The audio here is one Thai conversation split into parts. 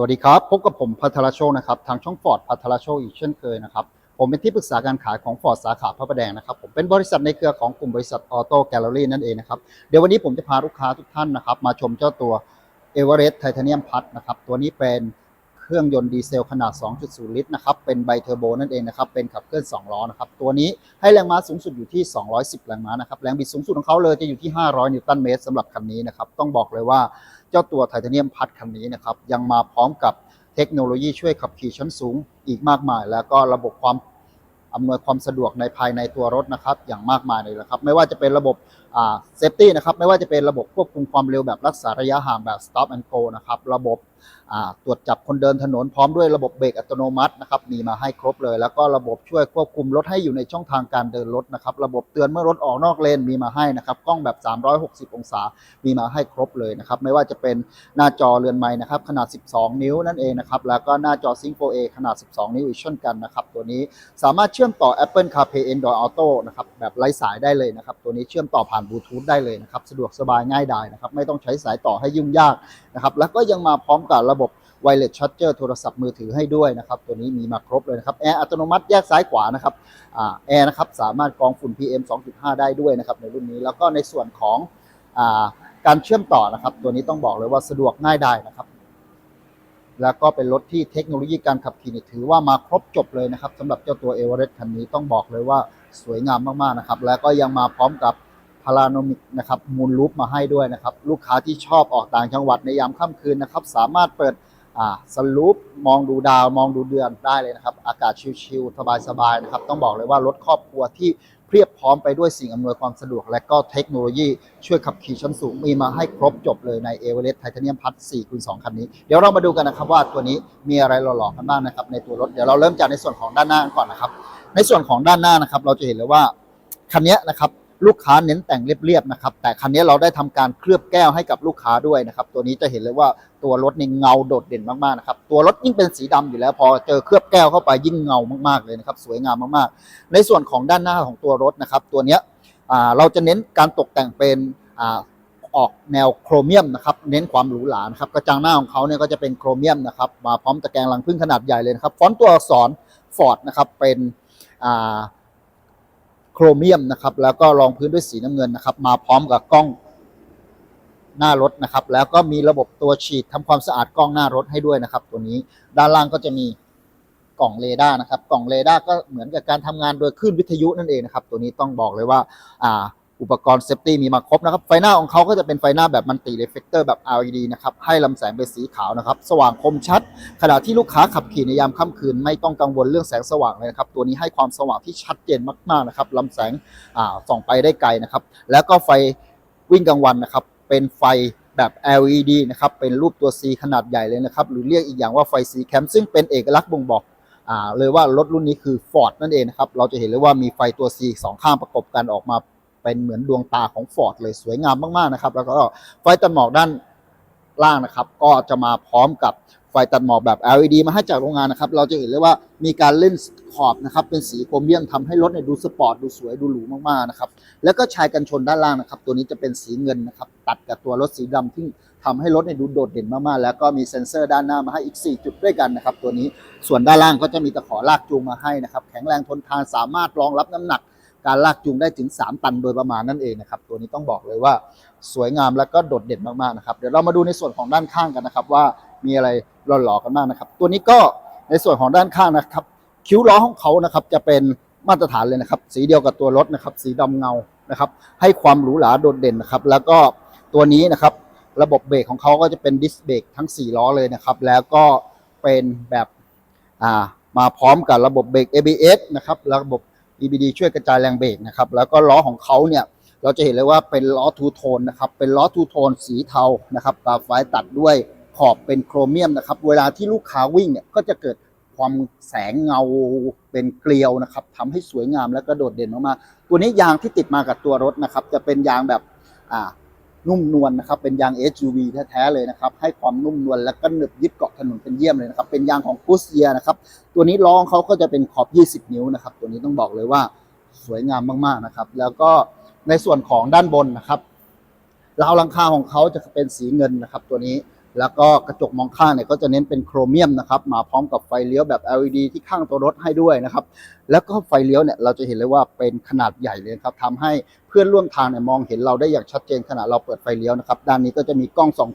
วัสดีครับ พบกับผมพัทรโชคนะครับ ทางช่องฟอร์ดพัทรโชคอีกเช่นเคยนะครับ ผมเป็นที่ปรึกษาการขายของฟอร์ดสาขาพระประแดงนะครับ ผมเป็นบริษัทในเครือของกลุ่มบริษัทออโต้แกลเลอรี่นั่นเองนะครับ เดี๋ยววันนี้ผมจะพาลูกค้าทุกท่านนะครับ มาชมเจ้าตัวเอเวอเรสต์ไทเทเนียมพัทนะครับ ตัวนี้เป็นเครื่องยนต์ดีเซลขนาด 2.0 ลิตรนะครับ เป็นไบเทอร์โบนั่นเองนะครับ เป็นขับเคลื่อน 2 ล้อนะครับ ตัวนี้ให้แรงม้าสูงสุดอยู่ที่ 210 แรงม้านะครับ แรงบิดสูงสุดของเขาเลยจะอยู่ที่ 500 นิวตันเมตรสำหรับคันนี้นะครับ ต้องบอกเลยว่า เจ้าตัวไทเทเนียมพัดคันนี้นะครับยังมาพร้อมกับเทคโนโลยีช่วยขับขี่ชั้นสูงอีกมากมาย แล้วก็ระบบความอำนวยความสะดวกในภายในตัวรถนะครับ อย่างมากมายเลยนะครับ ไม่ว่าจะเป็นระบบเซฟตี้นะครับ ไม่ว่าจะเป็นระบบควบคุมความเร็วแบบรักษาระยะห่างแบบ stop and go นะครับ ระบบ ตรวจจับคนเดินถนนพร้อมด้วยระบบเบรกอัตโนมัตินะครับมีมาให้ครบเลย แล้วก็ระบบช่วยควบคุมรถให้อยู่ในช่องทางการเดินรถนะครับระบบเตือนเมื่อรถออกนอกเลนมีมาให้นะครับกล้องแบบ 360 องศามีมาให้ครบเลยนะครับไม่ว่าจะเป็นหน้าจอเรือนไม้นะครับขนาด 12 นิ้วนั่นเองนะครับแล้วก็หน้าจอ Sync 4A ขนาด 12 นิ้วอีกเช่นกันนะครับตัวนี้สามารถเชื่อมต่อ Apple CarPlay Android Auto นะครับแบบไร้สายได้เลยนะครับตัวนี้เชื่อมต่อผ่านบลูทูธได้เลยนะครับสะดวกสบายง่ายดายนะครับไม่ต้องใช้สายต่อให้ยุ่งยากนะครับแล้วก็ยังมาพร้อมกับระบบไวเลสชาร์จเจอร์โทรศัพท์มือถือให้ด้วยนะครับ ตัวนี้มีมาครบเลยนะครับ แอร์อัตโนมัติแยกซ้ายขวานะครับอแอร์นะครับสามารถกรองฝุ่น PM 2.5 ได้ด้วยนะครับในรุ่นนี้แล้วก็ในส่วนของอการเชื่อมต่อนะครับ ตัวนี้ต้องบอกเลยว่าสะดวกง่ายได้นะครับ แล้วก็เป็นรถที่เทคโนโลยีการขับขี่นี่ถือว่ามาครบจบเลยนะครับสำหรับเจ้าตัวเอเวอเรสต์คันนี้ต้องบอกเลยว่าสวยงามมากๆนะครับ แล้วก็ยังมาพร้อมกับาราโนมิกนะครับมูลลูปมาให้ด้วยนะครับ ลูกค้าที่ชอบออกต่างจังหวัดในยามค่ำคืนนะครับ สามารถเปิดอ่าสลูปมองดูดาวมองดูเดือนได้เลยนะครับ อากาศชิลๆสบายๆนะครับ ต้องบอกเลยว่ารถครอบครัวที่เพียบพร้อมไปด้วยสิ่งอำนวยความสะดวก และก็เทคโนโลยีช่วยขับขี่ชั้นสูง มีมาให้ครบจบเลยในเอเวอเรสต์ไทเทเนียมพัท4คูณ2คันนี้ เดี๋ยวเรามาดูกันนะครับว่าตัวนี้มีอะไรหล่อๆกันบ้างนะครับในตัวรถ เดี๋ยวเราเริ่มจากในส่วนของด้านหน้าก่อนนะครับ ในส่วนของด้านหน้านะครับ เราจะเห็นเลยว่าคันนี้นะครับ ลูกค้าเน้นแต่งเรียบๆนะครับ แต่คันนี้เราได้ทำการเคลือบแก้วให้กับลูกค้าด้วยนะครับ ตัวนี้จะเห็นเลยว่าตัวรถในเงาโดดเด่นมากๆนะครับ ตัวรถยิ่งเป็นสีดำอยู่แล้วพอเจอเคลือบแก้วเข้าไปยิ่งเงามากๆเลยนะครับ สวยงามมากๆ ในส่วนของด้านหน้าของตัวรถนะครับ ตัวเนี้ยเราจะเน้นการตกแต่งเป็นอออกแนวโครเมียมนะครับ เน้นความหรูหรานะครับ กระจังหน้าของเขาเนี่ยก็จะเป็นโครเมียมนะครับ มาพร้อมตะแกรงรังพึ่งขนาดใหญ่เลยนะครับ ฟอนต์ตัวอักษรฟอร์ดนะครับ เป็นอ่า โครเมียมนะครับ แล้วก็รองพื้นด้วยสีน้ำเงินนะครับ มาพร้อมกับกล้องหน้ารถนะครับ แล้วก็มีระบบตัวฉีดทำความสะอาดกล้องหน้ารถให้ด้วยนะครับ ตัวนี้ด้านล่างก็จะมีกล่องเรดาร์นะครับ กล่องเรดาร์ก็เหมือนกับการทำงานโดยคลื่นวิทยุนั่นเองนะครับ ตัวนี้ต้องบอกเลยว่าอ่า อุปกรณ์เซฟตี้มีมาครบนะครับ ไฟหน้าของเขาก็จะเป็นไฟหน้าแบบมันติเรฟเฟกเตอร์แบบ LED นะครับ ให้ลำแสงเป็นสีขาวนะครับ สว่างคมชัด ขณะที่ลูกค้าขับขี่ในยามค่ำคืน ไม่ต้องกังวลเรื่องแสงสว่างเลยนะครับ ตัวนี้ให้ความสว่างที่ชัดเจนมากๆนะครับลำแสงอ่าส่องไปได้ไกลนะครับ แล้วก็ไฟวิ่งกลางวันนะครับ เป็นไฟแบบ LED นะครับ เป็นรูปตัว C ขนาดใหญ่เลยนะครับ หรือเรียกอีกอย่างว่าไฟ C แคมซึ่งเป็นเอกลักษณ์บ่งบอกอ่าเลยว่ารถรุ่นนี้คือ Ford นั่นเองนะครับ เราจะเห็นเลยว่ามีไฟตัว C สองข้างประกบกันออกมา เป็นเหมือนดวงตาของ Ford เลยสวยงามมากๆนะครับ แล้วก็ไฟตัดหมอกด้านล่างนะครับ ก็จะมาพร้อมกับไฟตัดหมอกแบบ LED มาให้จากโรงงานนะครับ เราจะเห็นเลยว่ามีการเล่นขอบนะครับ เป็นสีโครเมียมทำให้รถเนี่ยดูสปอร์ตดูสวยดูหรูมากๆนะครับ แล้วก็ชายกันชนด้านล่างนะครับ ตัวนี้จะเป็นสีเงินนะครับ ตัดกับตัวรถสีดำที่ทำให้รถเนี่ยดูโดดเด่นมากๆ แล้วก็มีเซ็นเซอร์ด้านหน้ามาให้อีก 4 จุดด้วยกันนะครับ ตัวนี้ส่วนด้านล่างก็จะมีตะขอลากจูงมาให้นะครับ แข็งแรงทนทานสามารถรองรับน้ำหนัก การลากจูงได้ถึง 3 ตันโดยประมาณนั่นเองนะครับ ตัวนี้ต้องบอกเลยว่าสวยงามแล้วก็โดดเด่นมากๆนะครับ เดี๋ยวเรามาดูในส่วนของด้านข้างกันนะครับ ว่ามีอะไรหล่อๆกันบ้างนะครับ ตัวนี้ก็ในส่วนของด้านข้างนะครับ คิ้วล้อของเขานะครับจะเป็นมาตรฐานเลยนะครับ สีเดียวกับตัวรถนะครับ สีดำเงานะครับ ให้ความหรูหราโดดเด่นนะครับ แล้วก็ตัวนี้นะครับ ระบบเบรกของเขาก็จะเป็นดิสเบรกทั้ง 4 ล้อเลยนะครับ แล้วก็เป็นแบบมาพร้อมกับระบบเบรก ABS นะครับ ระบบ EBD ช่วยกระจายแรงเบรกนะครับ แล้วก็ล้อของเขาเนี่ย เราจะเห็นเลยว่าเป็นล้อทูโทนนะครับ เป็นล้อทูโทนสีเทานะครับกราไฟตัดด้วยขอบเป็นโครเมียมนะครับ เวลาที่ลูกค้าวิ่งเนี่ยก็จะเกิดความแสงเงาเป็นเกลียวนะครับทำให้สวยงามแล้วก็โดดเด่นมากๆตัวนี้ยางที่ติดมากับตัวรถนะครับ จะเป็นยางแบบอ่า นุ่มนวลนะครับ เป็นยาง SUV แท้ๆเลยนะครับ ให้ความนุ่มนวลแล้วก็หนึบยึดเกาะถนนเป็นเยี่ยมเลยนะครับ เป็นยางของกุสเยียนะครับ ตัวนี้ล้อเขาก็จะเป็นขอบ 20 นิ้วนะครับ ตัวนี้ต้องบอกเลยว่าสวยงามมากๆนะครับ แล้วก็ในส่วนของด้านบนนะครับราวหลังคาของเขาจะเป็นสีเงินนะครับ ตัวนี้ แล้วก็กระจกมองข้างเนี่ยก็จะเน้นเป็นโครเมียมนะครับมาพร้อมกับไฟเลี้ยวแบบ LED ที่ข้างตัวรถให้ด้วยนะครับแล้วก็ไฟเลี้ยวเนี่ยเราจะเห็นเลยว่าเป็นขนาดใหญ่เลยครับทำให้เพื่อนร่วมทางเนี่ยมองเห็นเราได้อย่างชัดเจนขณะเราเปิดไฟเลี้ยวนะครับด้านนี้ก็จะมีกล้องสอง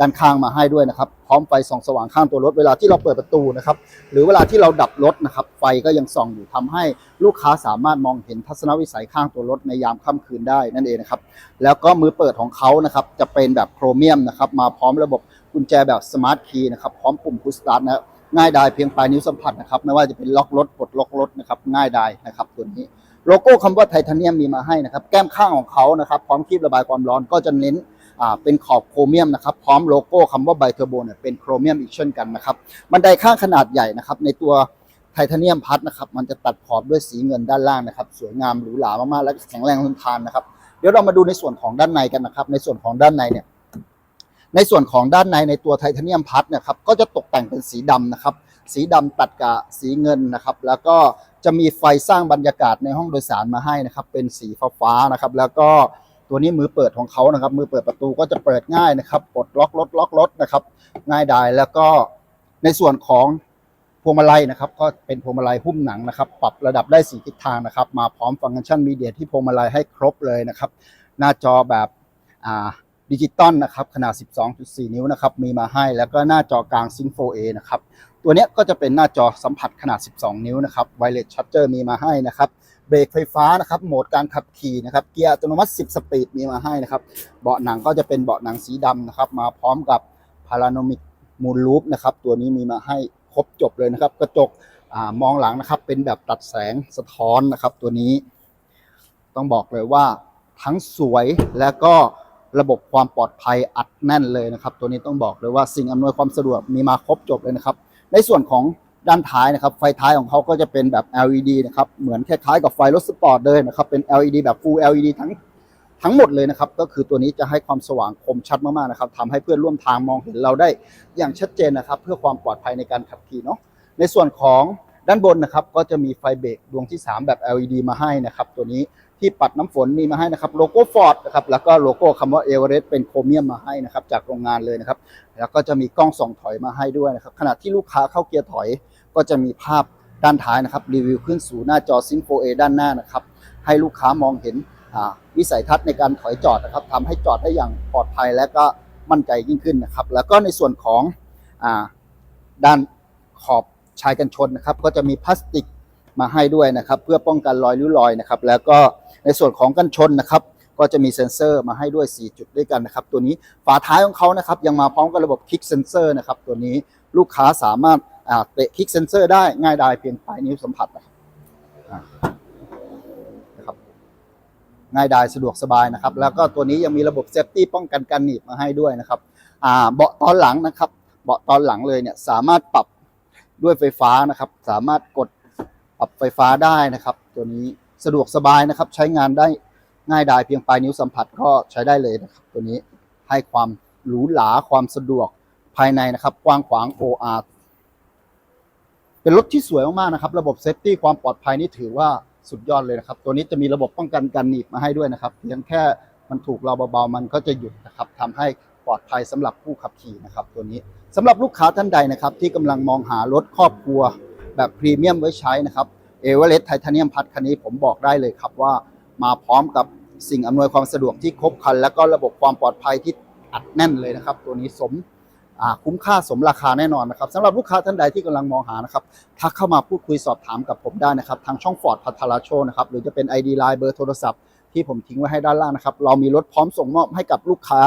ด้านข้างมาให้ด้วยนะครับ พร้อมไฟส่องสว่างข้างตัวรถเวลาที่เราเปิดประตูนะครับ หรือเวลาที่เราดับรถนะครับ ไฟก็ยังส่องอยู่ทำให้ลูกค้าสามารถมองเห็นทัศนวิสัยข้างตัวรถในยามค่ำคืนได้นั่นเองนะครับ แล้วก็มือเปิดของเขานะครับจะเป็นแบบโครเมียมนะครับ มาพร้อมระบบกุญแจแบบสมาร์ทคีย์นะครับ พร้อมปุ่มพุชสตาร์ทนะง่ายดายเพียงปลายนิ้วสัมผัสนะครับ ไม่ว่าจะเป็นล็อกรถปลดล็อกรถนะครับ ง่ายดายนะครับตัวนี้ โลโก้คำว่าไทเทเนียมมีมาให้นะครับ แก้มข้างของเขานะครับ พร้อมคลิประบายความร้อนก็จะเน้น เป็นขอบโครเมียมนะครับพร้อมโลโก้คำว่าไบเทอร์โบเนี่ยเป็นโครเมียมอีกเช่นกันนะครับบันไดข้างขนาดใหญ่นะครับในตัวไทเทเนียมพัดนะครับมันจะตัดขอบด้วยสีเงินด้านล่างนะครับสวยงามหรูหรามากๆและแข็งแรงทนทานนะครับเดี๋ยวเรามาดูในส่วนของด้านในกันนะครับ ในส่วนของด้านในเนี่ยในส่วนของด้านในในตัวไทเทเนียมพัดเนะครับก็จะตกแต่งเป็นสีดำนะครับ สีดำตัดกับสีเงินนะครับ แล้วก็จะมีไฟสร้างบรรยากาศในห้องโดยสารมาให้นะครับ เป็นสีฟ้าๆนะครับ แล้วก็ ตัวนี้มือเปิดของเขานะครับ มือเปิดประตูก็จะเปิดง่ายนะครับปลดล็อกรถล็อกรถนะครับ ง่ายดายแล้วก็ในส่วนของพวงมาลัยนะครับ ก็เป็นพวงมาลัยหุ้มหนังนะครับ ปรับระดับได้สีทิศทางนะครับ มาพร้อมฟังก์ชันมีเดียที่พวงมาลัยให้ครบเลยนะครับ หน้าจอแบบดิจิตอลนะครับขนาด 12.4 นิ้วนะครับ มีมาให้แล้วก็หน้าจอกลาง Sync 4A นะครับ ตัวเนี้ยก็จะเป็นหน้าจอสัมผัสขนาด 12 นิ้วนะครับ Wireless Charger มีมาให้นะครับ เบรกไฟฟ้านะครับ โหมดการขับขี่นะครับ เกียร์อัตโนมัติ 10 สปีดมีมาให้นะครับ เบาะหนังก็จะเป็นเบาะหนังสีดำนะครับ มาพร้อมกับ Panoramic Moon Roof นะครับ ตัวนี้มีมาให้ครบจบเลยนะครับ กระจกอมองหลังนะครับ เป็นแบบตัดแสงสะท้อนนะครับ ตัวนี้ ต้องบอกเลยว่าทั้งสวยและก็ระบบความปลอดภัยอัดแน่นเลยนะครับ ตัวนี้ต้องบอกเลยว่าสิ่งอำนวยความสะดวกมีมาครบจบเลยนะครับ ในส่วนของ ด้านท้ายนะครับ ไฟท้ายของเขาก็จะเป็นแบบ LED นะครับ เหมือนคล้ายๆกับไฟรถสปอร์ตเลยนะครับ เป็น LED แบบ Full LED ทั้งทั้งหมดเลยนะครับ ก็คือตัวนี้จะให้ความสว่างคมชัดมากๆนะครับทำให้เพื่อนร่วมทางมองเห็นเราได้อย่างชัดเจนนะครับ เพื่อความปลอดภัยในการขับขี่เนาะ ในส่วนของด้านบนนะครับ ก็จะมีไฟเบรกดวงที่ 3 แบบ LED มาให้นะครับ ตัวนี้ที่ปัดน้ำฝนมีมาให้นะครับ โลโก้ฟอร์ดนะครับ แล้วก็โลโก้คำว่าเอเวอเรสต์เป็นโครเมียมมาให้นะครับ จากโรงงานเลยนะครับ แล้วก็จะมีกล้องส่องถอยมาให้ด้วยนะครับ ขณะที่ลูกค้าเข้าเกียร์ถอย ก็จะมีภาพด้านท้ายนะครับ รีวิวขึ้นสู่หน้าจอ Sync 4A ด้านหน้านะครับ ให้ลูกค้ามองเห็นวิสัยทัศน์ในการถอยจอดนะครับทำให้จอดได้อย่างปลอดภัยและก็มั่นใจยิ่งขึ้นนะครับ แล้วก็ในส่วนของอด้านขอบชายกันชนนะครับ ก็จะมีพลาสติกมาให้ด้วยนะครับ เพื่อป้องกันรอยริ้วรอยนะครับ แล้วก็ในส่วนของกันชนนะครับ ก็จะมีเซ็นเซอร์มาให้ด้วย 4 จุดด้วยกันนะครับ ตัวนี้ฝาท้ายของเขานะครับยังมาพร้อมกับระบบคลิกเซนเซอร์นะครับ ตัวนี้ลูกค้าสามารถ เตะคลิกเซนเซอร์ได้ง่ายดายเพียงปลายนิ้วสัมผัสนะครับง่ายดายสะดวกสบายนะครับ แล้วก็ตัวนี้ยังมีระบบเซฟตี้ป้องกันการหนีบมาให้ด้วยนะครับอ่าเบาะตอนหลังนะครับ เบาะตอนหลังเลยเนี่ยสามารถปรับด้วยไฟฟ้านะครับ สามารถกดปรับไฟฟ้าได้นะครับ ตัวนี้สะดวกสบายนะครับ ใช้งานได้ง่ายดายเพียงปลายนิ้วสัมผัสก็ใช้ได้เลยนะครับ ตัวนี้ให้ความหรูหราความสะดวกภายในนะครับ กว้างขวาง OR เป็นรถที่สวยมากๆนะครับ ระบบเซฟตี้ความปลอดภัยนี่ถือว่าสุดยอดเลยนะครับ ตัวนี้จะมีระบบป้องกันการหนีบมาให้ด้วยนะครับเพียงแค่มันถูกเราเบาๆมันก็จะหยุดนะครับทำให้ปลอดภัยสำหรับผู้ขับขี่นะครับตัวนี้สำหรับลูกค้าท่านใดนะครับ ที่กำลังมองหารถครอบครัว แบบพรีเมียมไว้ใช้นะครับเอเวอเรสต์ไทเทเนียมพัดคันนี้ผมบอกได้เลยครับว่า มาพร้อมกับสิ่งอำนวยความสะดวกที่ครบครัน แล้วก็ระบบความปลอดภัยที่อัดแน่นเลยนะครับ ตัวนี้สม คุ้มค่าสมราคาแน่นอนนะครับสำหรับลูกค้าท่านใดที่กำลังมองหานะครับทักเข้ามาพูดคุยสอบถามกับผมได้นะครับ ทางช่องฟอร์ดพัทราโชนะครับหรือจะเป็น ID Line เบอร์โทรศัพท์ที่ผมทิ้งไว้ให้ด้านล่างนะครับ เรามีรถพร้อมส่งมอบให้กับลูกค้า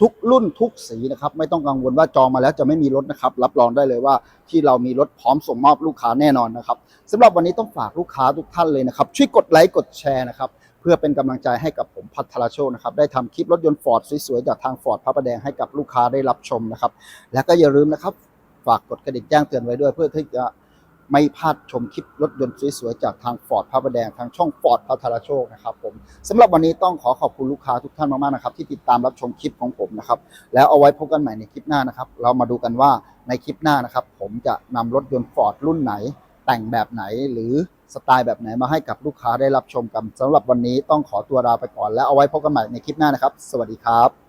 ทุกรุ่นทุกสีนะครับ ไม่ต้องกังวลว่าจองมาแล้วจะไม่มีรถนะครับ รับรองได้เลยว่าที่เรามีรถพร้อมส่งมอบลูกค้าแน่นอนนะครับสำหรับวันนี้ต้องฝากลูกค้าทุกท่านเลยนะครับ ช่วยกดไลค์กดแชร์นะครับ พื่อเป็นกำลังใจให้กับผมพัทรโชคนะครับได้ทำคลิปรถยนต์ฟอร์ดสวยๆจากทางฟอร์ดพระประแดงให้กับลูกค้าได้รับชมนะครับ แล้วก็อย่าลืมนะครับ ฝากกดกระดิ่งแจ้งเตือนไว้ด้วย เพื่อที่จะไม่พลาดชมคลิปรถยนต์สวยๆจากทางฟอร์ดพระประแดงทางช่องฟอร์ดพัทรโชคนะครับผมสำหรับวันนี้ต้องขอขอบคุณลูกค้าทุกท่านมากๆนะครับ ที่ติดตามรับชมคลิปของผมนะครับแล้วเอาไว้พบกันใหม่ในคลิปหน้านะครับ เรามาดูกันว่าในคลิปหน้านะครับ ผมจะนำรถยนต์ฟอร์ดรุ่นไหน แต่งแบบไหนหรือสไตล์แบบไหนมาให้กับลูกค้าได้รับชมกันสำหรับวันนี้ต้องขอตัวลาไปก่อน แล้วเอาไว้พบกันใหม่ในคลิปหน้านะครับ สวัสดีครับ